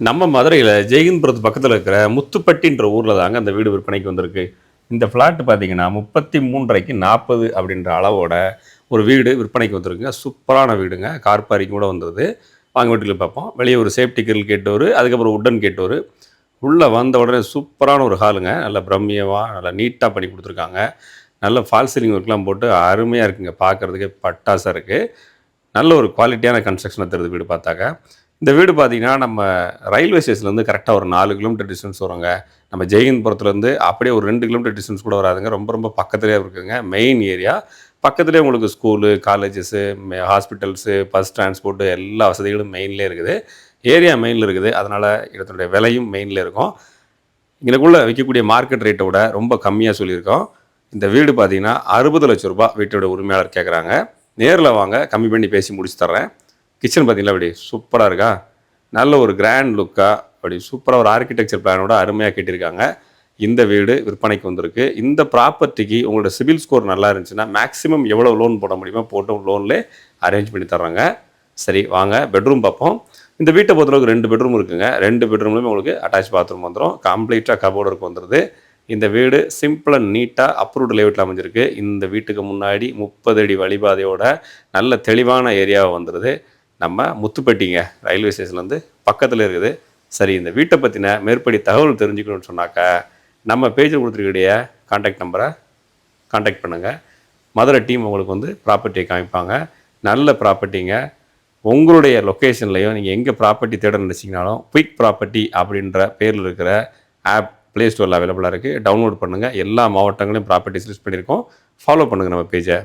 நம்ம மதுரையில் ஜெயகின்புரத்து பக்கத்தில் இருக்கிற முத்துப்பட்டின்ற ஊரில் தாங்க அந்த வீடு விற்பனைக்கு வந்திருக்கு. இந்த ஃப்ளாட்டு பார்த்தீங்கன்னா முப்பத்தி மூன்றரைக்கு நாற்பது அப்படின்ற அளவோட ஒரு வீடு விற்பனைக்கு வந்திருக்குங்க. சூப்பரான வீடுங்க. கார் பார்க்கிங் கூட வந்தது. வாங்க வீட்டில் பார்ப்போம். வெளியே ஒரு சேஃப்டி கிரில் கேட்டவர் அதுக்கப்புறம் உட்டன் கேட்டவர். உள்ளே வந்த உடனே சூப்பரான ஒரு ஹாலுங்க நல்ல பிரம்மியமாக நல்லா நீட்டாக பண்ணி கொடுத்துருக்காங்க. நல்ல ஃபால் சீலிங் ஒர்க்லாம் போட்டு அருமையாக இருக்குங்க. பார்க்குறதுக்கே பட்டாசாக இருக்குது நல்ல ஒரு குவாலிட்டியான கன்ஸ்ட்ரக்ஷனை தருது வீடு பார்த்தாக்க. இந்த வீடு பார்த்தீங்கன்னா நம்ம ரயில்வே ஸ்டேஷன்லேருந்து கரெக்டாக ஒரு நாலு கிலோமீட்டர் டிஸ்டன்ஸ் வருங்க. நம்ம ஜெயகின்புரத்துலேருந்து அப்படியே ஒரு ரெண்டு கிலோமீட்டர் டிஸ்டன்ஸ் கூட வராதுங்க. ரொம்ப ரொம்ப பக்கத்துலேயே இருக்குங்க. மெயின் ஏரியா பக்கத்துலேயே உங்களுக்கு school colleges hospitals bus transport எல்லா வசதிகளும் மெயின்லேயே இருக்குது. ஏரியா மெயினில் இருக்குது. அதனால் இடத்தினுடைய விலையும் மெயினில் இருக்கும். இங்கனக்குள்ளே விற்கக்கூடிய மார்க்கெட் ரேட்டை விட ரொம்ப கம்மியாக சொல்லியிருக்கோம். இந்த வீடு பார்த்தீங்கன்னா அறுபது லட்ச ரூபாய் வீட்டோட உரிமையாளர் கேட்குறாங்க நேரில் வாங்க. கம்மி பண்ணி பேசி முடிச்சு தர்றேன். கிச்சன் பார்த்தீங்களா அப்படி? சூப்பராக இருக்கா? நல்ல ஒரு கிராண்ட் லுக்காக அப்படி சூப்பராக ஒரு ஆர்கிடெக்சர் பிளானோட அருமையாக கேட்டிருக்காங்க இந்த வீடு விற்பனைக்கு வந்திருக்கு. இந்த ப்ராப்பர்ட்டிக்கு உங்களோட சிபில் ஸ்கோர் நல்லா இருந்துச்சுன்னா மேக்ஸிமம் எவ்வளோ லோன் போட முடியுமோ போட்டு லோன்லே அரேஞ்ச் பண்ணி தர்றாங்க. சரி வாங்க பெட்ரூம் பார்ப்போம். இந்த வீட்டை பொறுத்தளவுக்கு ரெண்டு பெட்ரூம் இருக்குங்க. ரெண்டு பெட்ரூம்லையும் உங்களுக்கு அட்டாச் பாத்ரூம் வந்துடும் கம்ப்ளீட்டாக கபோர்டருக்கு வந்துடுது இந்த வீடு சிம்பிள் அண்ட் நீட்டாக அப்ரூவ்டு லேவுட்டில் அமைஞ்சிருக்கு. இந்த வீட்டுக்கு முன்னாடி முப்பது அடி வழிபாதையோட நல்ல தெளிவான ஏரியாவை வந்துடுது நம்ம முத்துப்பட்டிங்க ரயில்வே ஸ்டேஷன்லேருந்து பக்கத்தில் இருக்குது. சரி இந்த வீட்டை பற்றின மேற்படி தகவல் தெரிஞ்சுக்கணும்னு சொன்னாக்கா நம்ம பேஜில் கொடுத்துருக்கக்கூடிய காண்டாக்ட் நம்பரை காண்டாக்ட் பண்ணுங்கள் மதுரை டீம் உங்களுக்கு வந்து ப்ராப்பர்ட்டியை காமிப்பாங்க. நல்ல ப்ராப்பர்ட்டிங்க உங்களுடைய லொக்கேஷன்லையும் நீங்கள் எங்கே ப்ராப்பர்ட்டி தேட நினச்சிங்கனாலும் குயிக் ப்ராப்பர்ட்டி அப்படின்ற பேரில் இருக்கிற ஆப் ப்ளே ஸ்டோரில் அவைலபிளாக இருக்குது டவுன்லோட் பண்ணுங்கள் எல்லா மாவட்டங்களையும் ப்ராப்பர்ட்டிஸ் லிஸ்ட் பண்ணியிருக்கோம். ஃபாலோ பண்ணுங்கள் நம்ம பேஜை